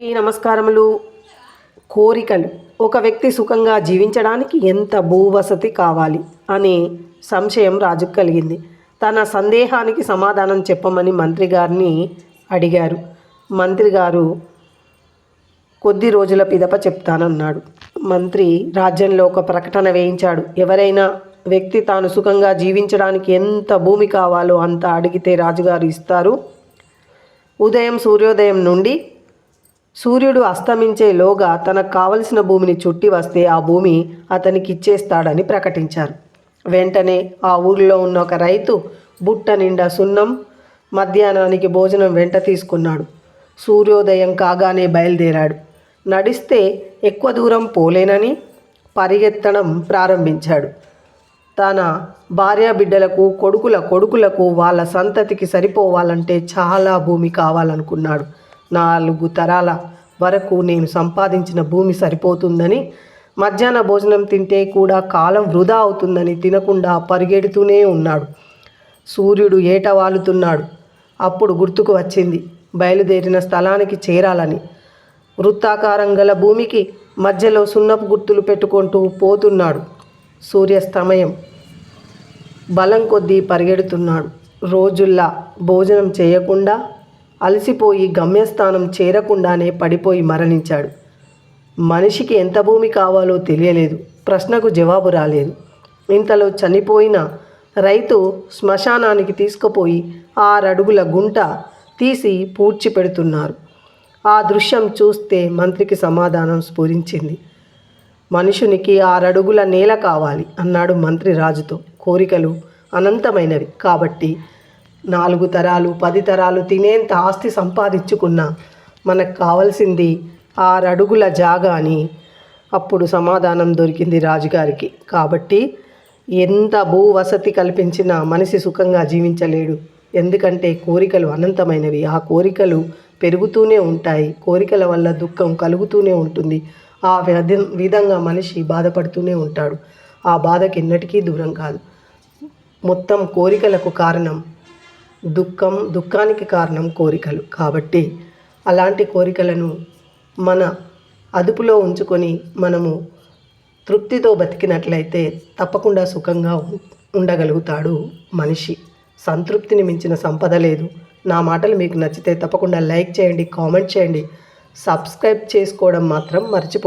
ఈ నమస్కారములు. కోరికలు. ఒక వ్యక్తి సుఖంగా జీవించడానికి ఎంత భూవసతి కావాలి అనే సంశయం రాజుకు కలిగింది. తన సందేహానికి సమాధానం చెప్పమని మంత్రి గారిని అడిగారు. మంత్రి గారు కొద్ది రోజుల పిదప చెప్తానన్నాడు. మంత్రి రాజ్యంలో ఒక ప్రకటన వేయించాడు. ఎవరైనా వ్యక్తి తాను సుఖంగా జీవించడానికి ఎంత భూమి కావాలో అంత అడిగితే రాజుగారు ఇస్తారు. ఉదయం సూర్యోదయం నుండి సూర్యుడు అస్తమించేలోగా తనకు కావలసిన భూమిని చుట్టి వస్తే ఆ భూమి అతనికి ఇచ్చేస్తాడని ప్రకటించారు. వెంటనే ఆ ఊరిలో ఉన్న ఒక రైతు బుట్ట నిండా సున్నం మధ్యాహ్నానికి భోజనం వెంట తీసుకున్నాడు. సూర్యోదయం కాగానే బయలుదేరాడు. నడిస్తే ఎక్కువ దూరం పోలేనని పరిగెత్తడం ప్రారంభించాడు. తన భార్య బిడ్డలకు కొడుకుల కొడుకులకు వాళ్ళ సంతతికి సరిపోవాలంటే చాలా భూమి కావాలనుకున్నాడు. నాలుగు తరాల వరకు నేను సంపాదించిన భూమి సరిపోతుందని మధ్యాహ్న భోజనం తింటే కూడా కాలం వృధా అవుతుందని తినకుండా పరిగెడుతూనే ఉన్నాడు. సూర్యుడు ఏట వాలుతున్నాడు. అప్పుడు గుర్తుకు వచ్చింది బయలుదేరిన స్థలానికి చేరాలని. వృత్తాకారం గల భూమికి మధ్యలో సున్నపు గుర్తులు పెట్టుకుంటూ పోతున్నాడు. సూర్యాస్తమయం బలం కొద్దీ పరిగెడుతున్నాడు. రోజుల్లా భోజనం చేయకుండా అలసిపోయి గమ్యస్థానం చేరకుండానే పడిపోయి మరణించాడు. మనిషికి ఎంత భూమి కావాలో తెలియలేదు. ప్రశ్నకు జవాబు రాలేదు. ఇంతలో చనిపోయిన రైతు శ్మశానానికి తీసుకుపోయి ఆరడుగుల గుంట తీసి పూడ్చి పెడుతున్నారు. ఆ దృశ్యం చూస్తే మంత్రికి సమాధానం స్ఫురించింది. మనుషునికి ఆరడుగుల నేల కావాలి అన్నాడు మంత్రి రాజుతో. కోరికలు అనంతమైనవి. కాబట్టి నాలుగు తరాలు పది తరాలు తినేంత ఆస్తి సంపాదించుకున్నా మనకు కావాల్సింది ఆరడుగుల జాగా అని. అప్పుడు సమాధానం దొరికింది రాజుగారికి. కాబట్టి ఎంత భూ వసతి కల్పించినా మనిషి సుఖంగా జీవించలేడు. ఎందుకంటే కోరికలు అనంతమైనవి. ఆ కోరికలు పెరుగుతూనే ఉంటాయి. కోరికల వల్ల దుఃఖం కలుగుతూనే ఉంటుంది. ఆ విధ విధంగా మనిషి బాధపడుతూనే ఉంటాడు. ఆ బాధకి ఎన్నటికీ దూరం కాదు. మొత్తం కోరికలకు కారణం దుఃఖం దుఃఖానికి కారణం కోరికలు. కాబట్టి అలాంటి కోరికలను మన అదుపులో ఉంచుకొని మనము తృప్తితో బతికినట్లయితే తప్పకుండా సుఖంగా ఉండగలుగుతాడు మనిషి. సంతృప్తిని మించిన సంపద లేదు. నా మాటలు మీకు నచ్చితే తప్పకుండా లైక్ చేయండి కామెంట్ చేయండి. సబ్స్క్రైబ్ చేసుకోవడం మాత్రం మర్చిపో